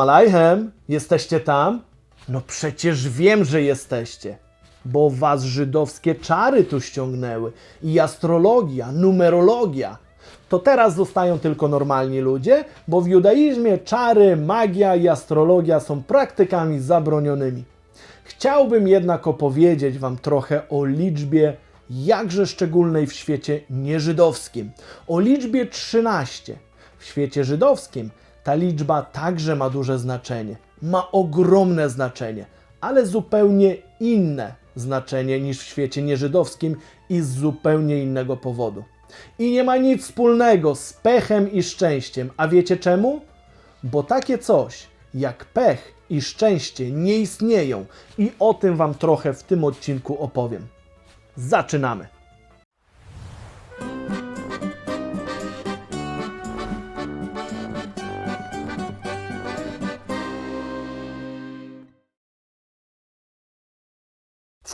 Aleichem, jesteście tam? No przecież wiem, że jesteście, bo was żydowskie czary tu ściągnęły i astrologia, numerologia. To teraz zostają tylko normalni ludzie, bo w judaizmie czary, magia i astrologia są praktykami zabronionymi. Chciałbym jednak opowiedzieć Wam trochę o liczbie jakże szczególnej w świecie nieżydowskim. O liczbie 13. W świecie żydowskim ta liczba także ma duże znaczenie. Ma ogromne znaczenie, ale zupełnie inne znaczenie niż w świecie nieżydowskim i z zupełnie innego powodu. I nie ma nic wspólnego z pechem i szczęściem. A wiecie czemu? Bo takie coś jak pech i szczęście nie istnieją i o tym Wam trochę w tym odcinku opowiem. Zaczynamy!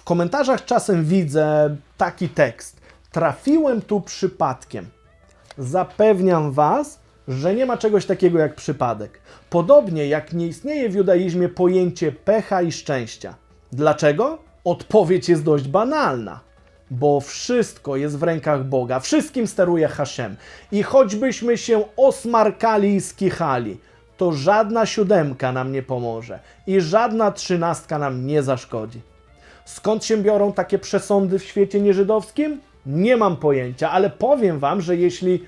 W komentarzach czasem widzę taki tekst. Trafiłem tu przypadkiem. Zapewniam Was, że nie ma czegoś takiego jak przypadek. Podobnie jak nie istnieje w judaizmie pojęcie pecha i szczęścia. Dlaczego? Odpowiedź jest dość banalna. Bo wszystko jest w rękach Boga, wszystkim steruje Hashem. I choćbyśmy się osmarkali i skichali, to żadna siódemka nam nie pomoże i żadna trzynastka nam nie zaszkodzi. Skąd się biorą takie przesądy w świecie nieżydowskim? Nie mam pojęcia, ale powiem Wam, że jeśli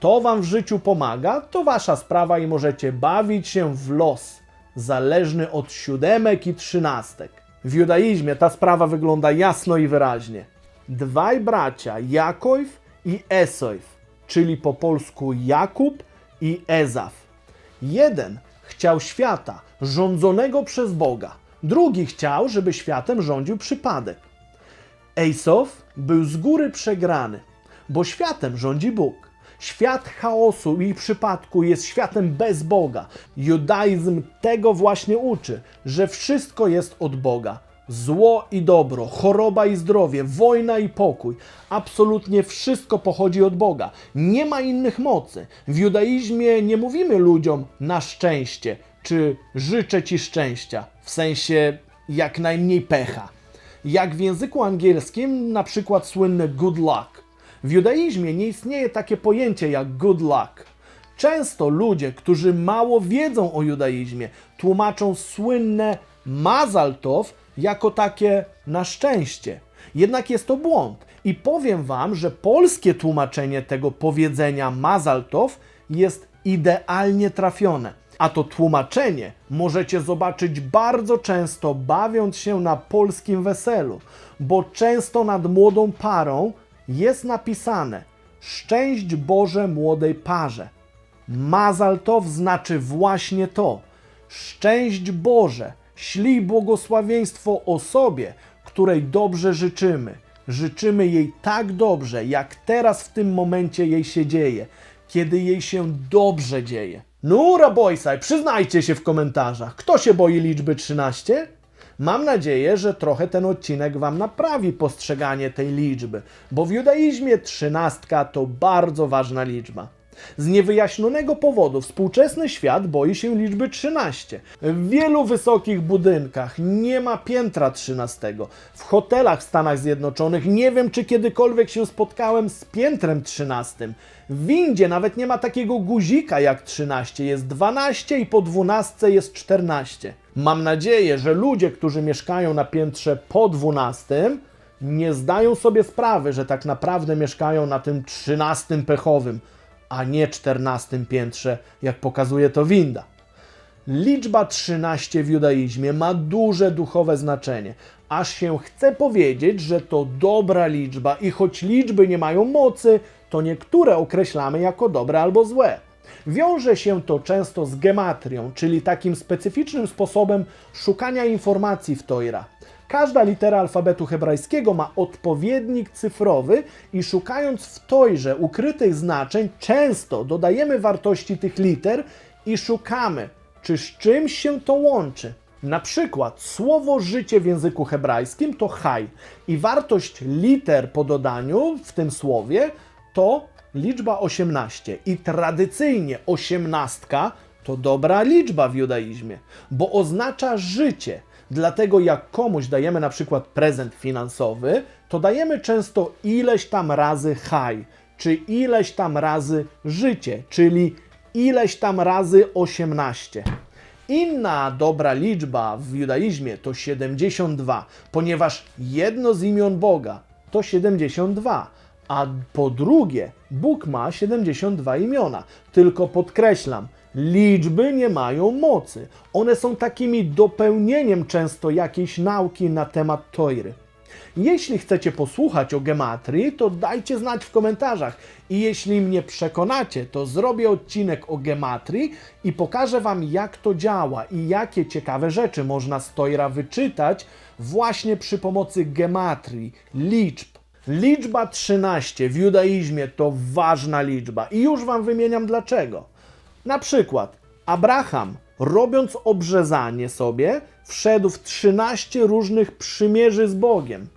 to Wam w życiu pomaga, to Wasza sprawa i możecie bawić się w los, zależny od siódemek i trzynastek. W judaizmie ta sprawa wygląda jasno i wyraźnie. Dwaj bracia, Jakojw i Esojw, czyli po polsku Jakub i Ezaf. Jeden chciał świata rządzonego przez Boga, drugi chciał, żeby światem rządził przypadek. Ejsow był z góry przegrany, bo światem rządzi Bóg. Świat chaosu i przypadku jest światem bez Boga. Judaizm tego właśnie uczy, że wszystko jest od Boga. Zło i dobro, choroba i zdrowie, wojna i pokój. Absolutnie wszystko pochodzi od Boga. Nie ma innych mocy. W judaizmie nie mówimy ludziom na szczęście, czy życzę ci szczęścia, w sensie jak najmniej pecha. Jak w języku angielskim na przykład słynne good luck. W judaizmie nie istnieje takie pojęcie jak good luck. Często ludzie, którzy mało wiedzą o judaizmie, tłumaczą słynne mazal tov jako takie na szczęście. Jednak jest to błąd i powiem wam, że polskie tłumaczenie tego powiedzenia mazal tov jest idealnie trafione. A to tłumaczenie możecie zobaczyć bardzo często bawiąc się na polskim weselu, bo często nad młodą parą jest napisane Szczęść Boże młodej parze. Mazal tov znaczy właśnie to. Szczęść Boże, ślij błogosławieństwo osobie, której dobrze życzymy. Życzymy jej tak dobrze, jak teraz w tym momencie jej się dzieje, kiedy jej się dobrze dzieje. No, Rabojsaj, przyznajcie się w komentarzach, kto się boi liczby 13? Mam nadzieję, że trochę ten odcinek Wam naprawi postrzeganie tej liczby, bo w judaizmie trzynastka to bardzo ważna liczba. Z niewyjaśnionego powodu współczesny świat boi się liczby 13. W wielu wysokich budynkach nie ma piętra 13. W hotelach w Stanach Zjednoczonych nie wiem, czy kiedykolwiek się spotkałem z piętrem 13. W windzie nawet nie ma takiego guzika jak 13, jest 12 i po 12 jest 14. Mam nadzieję, że ludzie, którzy mieszkają na piętrze po 12, nie zdają sobie sprawy, że tak naprawdę mieszkają na tym 13 pechowym, a nie 14 piętrze, jak pokazuje to winda. Liczba 13 w judaizmie ma duże duchowe znaczenie, aż się chce powiedzieć, że to dobra liczba i choć liczby nie mają mocy, to niektóre określamy jako dobre albo złe. Wiąże się to często z gematrią, czyli takim specyficznym sposobem szukania informacji w Tojra. Każda litera alfabetu hebrajskiego ma odpowiednik cyfrowy i szukając w Tojrze ukrytych znaczeń, często dodajemy wartości tych liter i szukamy, czy z czymś się to łączy. Na przykład słowo życie w języku hebrajskim to chaj i wartość liter po dodaniu w tym słowie to liczba 18 i tradycyjnie osiemnastka to dobra liczba w judaizmie, bo oznacza życie. Dlatego jak komuś dajemy na przykład prezent finansowy, to dajemy często ileś tam razy haj, czy ileś tam razy życie, czyli ileś tam razy 18. Inna dobra liczba w judaizmie to 72, ponieważ jedno z imion Boga to 72, a po drugie Bóg ma 72 imiona. Tylko podkreślam, liczby nie mają mocy. One są takimi dopełnieniem często jakiejś nauki na temat Toiry. Jeśli chcecie posłuchać o gematrii, to dajcie znać w komentarzach. I jeśli mnie przekonacie, to zrobię odcinek o gematrii i pokażę Wam, jak to działa i jakie ciekawe rzeczy można z Tojra wyczytać właśnie przy pomocy gematrii, liczb. Liczba 13 w judaizmie to ważna liczba i już Wam wymieniam dlaczego. Na przykład Abraham, robiąc obrzezanie sobie, wszedł w 13 różnych przymierzy z Bogiem.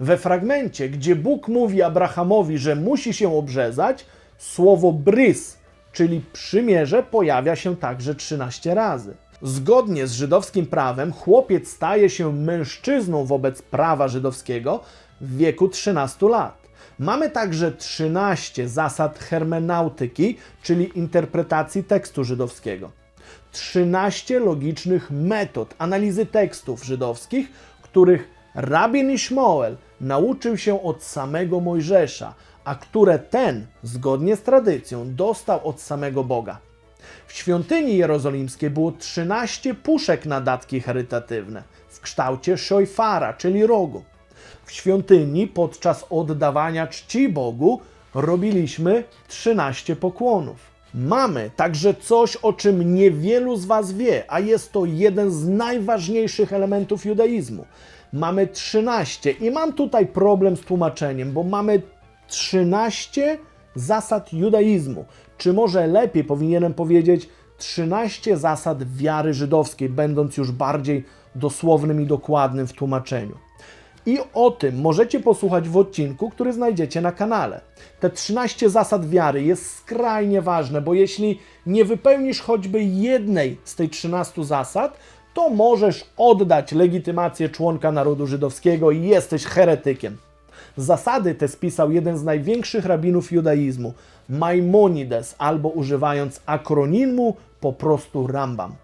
We fragmencie, gdzie Bóg mówi Abrahamowi, że musi się obrzezać, słowo brys, czyli przymierze, pojawia się także 13 razy. Zgodnie z żydowskim prawem, chłopiec staje się mężczyzną wobec prawa żydowskiego w wieku 13 lat. Mamy także 13 zasad hermeneutyki, czyli interpretacji tekstu żydowskiego. 13 logicznych metod analizy tekstów żydowskich, których rabin Ishmael nauczył się od samego Mojżesza, a które ten, zgodnie z tradycją, dostał od samego Boga. W świątyni jerozolimskiej było 13 puszek na datki charytatywne w kształcie szojfara, czyli rogu. W świątyni podczas oddawania czci Bogu robiliśmy 13 pokłonów. Mamy także coś, o czym niewielu z Was wie, a jest to jeden z najważniejszych elementów judaizmu. Mamy 13 i mam tutaj problem z tłumaczeniem, bo mamy 13 zasad judaizmu. Czy może lepiej powinienem powiedzieć 13 zasad wiary żydowskiej, będąc już bardziej dosłownym i dokładnym w tłumaczeniu. I o tym możecie posłuchać w odcinku, który znajdziecie na kanale. Te 13 zasad wiary jest skrajnie ważne, bo jeśli nie wypełnisz choćby jednej z tej 13 zasad, to możesz oddać legitymację członka narodu żydowskiego i jesteś heretykiem. Zasady te spisał jeden z największych rabinów judaizmu, Maimonides, albo używając akronimu po prostu Rambam.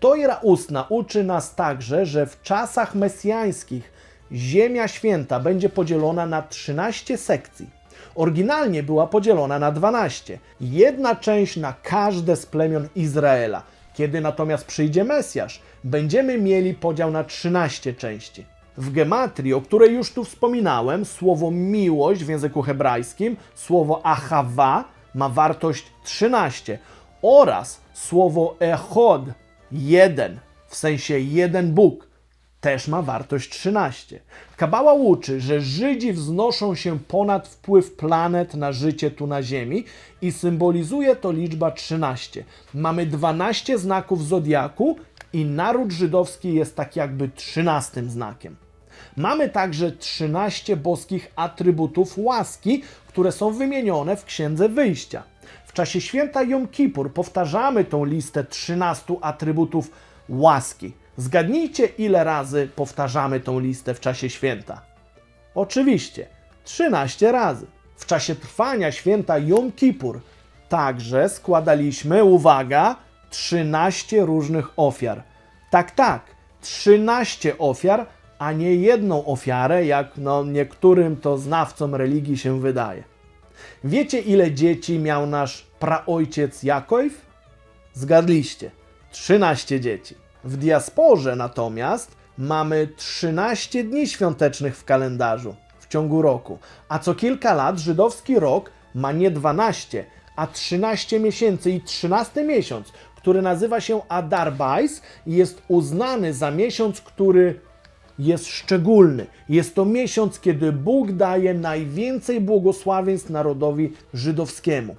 Tojra ustna uczy nas także, że w czasach mesjańskich Ziemia Święta będzie podzielona na 13 sekcji. Oryginalnie była podzielona na 12. Jedna część na każde z plemion Izraela. Kiedy natomiast przyjdzie Mesjasz, będziemy mieli podział na 13 części. W gematrii, o której już tu wspominałem, słowo miłość w języku hebrajskim, słowo achawa ma wartość 13 oraz słowo echod, jeden, w sensie jeden Bóg, też ma wartość 13. Kabała uczy, że Żydzi wznoszą się ponad wpływ planet na życie tu na Ziemi i symbolizuje to liczba 13. Mamy 12 znaków zodiaku i naród żydowski jest tak jakby 13 znakiem. Mamy także 13 boskich atrybutów łaski, które są wymienione w Księdze Wyjścia. W czasie święta Jom Kippur powtarzamy tą listę 13 atrybutów łaski. Zgadnijcie, ile razy powtarzamy tą listę w czasie święta. Oczywiście, 13 razy. W czasie trwania święta Jom Kippur także składaliśmy, uwaga, 13 różnych ofiar. Tak, tak, 13 ofiar, a nie jedną ofiarę, jak no, niektórym to znawcom religii się wydaje. Wiecie, ile dzieci miał nasz praojciec Jakojw? Zgadliście, 13 dzieci. W diasporze natomiast mamy 13 dni świątecznych w kalendarzu w ciągu roku, a co kilka lat żydowski rok ma nie 12, a 13 miesięcy i 13 miesiąc, który nazywa się Adar Bais i jest uznany za miesiąc, który jest szczególny. Jest to miesiąc, kiedy Bóg daje najwięcej błogosławieństw narodowi żydowskiemu.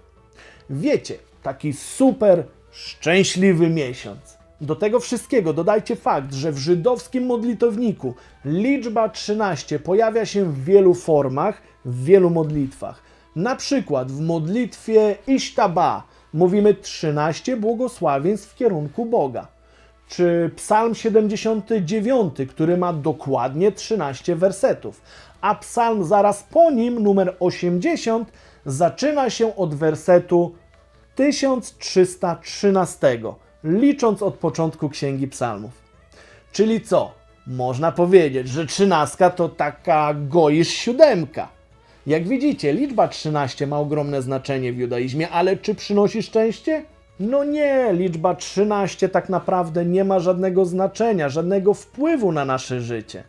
Wiecie, taki super szczęśliwy miesiąc. Do tego wszystkiego dodajcie fakt, że w żydowskim modlitowniku liczba 13 pojawia się w wielu formach, w wielu modlitwach. Na przykład w modlitwie Isztaba mówimy 13 błogosławieństw w kierunku Boga. Czy Psalm 79, który ma dokładnie 13 wersetów, a psalm zaraz po nim, numer 80, zaczyna się od wersetu 1313, licząc od początku Księgi Psalmów. Czyli co? Można powiedzieć, że trzynastka to taka goisz siódemka. Jak widzicie, liczba 13 ma ogromne znaczenie w judaizmie, ale czy przynosi szczęście? No nie, liczba 13 tak naprawdę nie ma żadnego znaczenia, żadnego wpływu na nasze życie.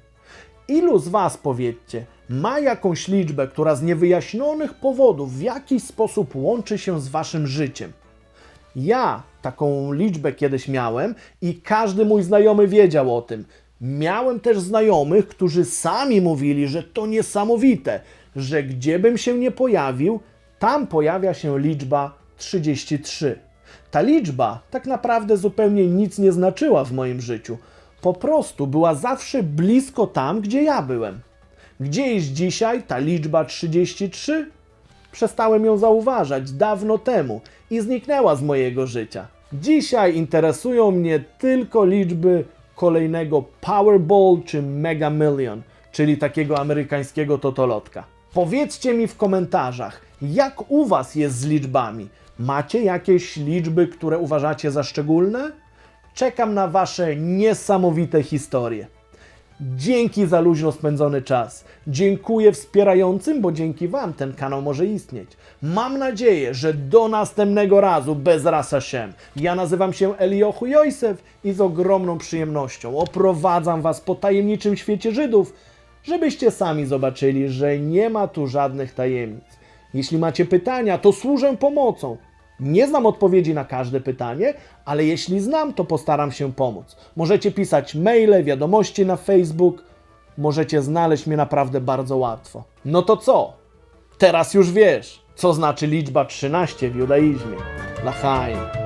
Ilu z Was, powiedzcie, ma jakąś liczbę, która z niewyjaśnionych powodów w jakiś sposób łączy się z Waszym życiem? Ja taką liczbę kiedyś miałem i każdy mój znajomy wiedział o tym. Miałem też znajomych, którzy sami mówili, że to niesamowite, że gdziebym się nie pojawił, tam pojawia się liczba 33. Ta liczba tak naprawdę zupełnie nic nie znaczyła w moim życiu. Po prostu była zawsze blisko tam, gdzie ja byłem. Gdzie jest dzisiaj ta liczba 33? Przestałem ją zauważać dawno temu i zniknęła z mojego życia. Dzisiaj interesują mnie tylko liczby kolejnego Powerball czy Mega Million, czyli takiego amerykańskiego totolotka. Powiedzcie mi w komentarzach, jak u Was jest z liczbami? Macie jakieś liczby, które uważacie za szczególne? Czekam na Wasze niesamowite historie. Dzięki za luźno spędzony czas. Dziękuję wspierającym, bo dzięki Wam ten kanał może istnieć. Mam nadzieję, że do następnego razu bez rasa Shem. Ja nazywam się Eliochu Jojsef i z ogromną przyjemnością oprowadzam Was po tajemniczym świecie Żydów, żebyście sami zobaczyli, że nie ma tu żadnych tajemnic. Jeśli macie pytania, to służę pomocą. Nie znam odpowiedzi na każde pytanie, ale jeśli znam, to postaram się pomóc. Możecie pisać maile, wiadomości na Facebook, możecie znaleźć mnie naprawdę bardzo łatwo. No to co? Teraz już wiesz, co znaczy liczba 13 w judaizmie. Lachaim.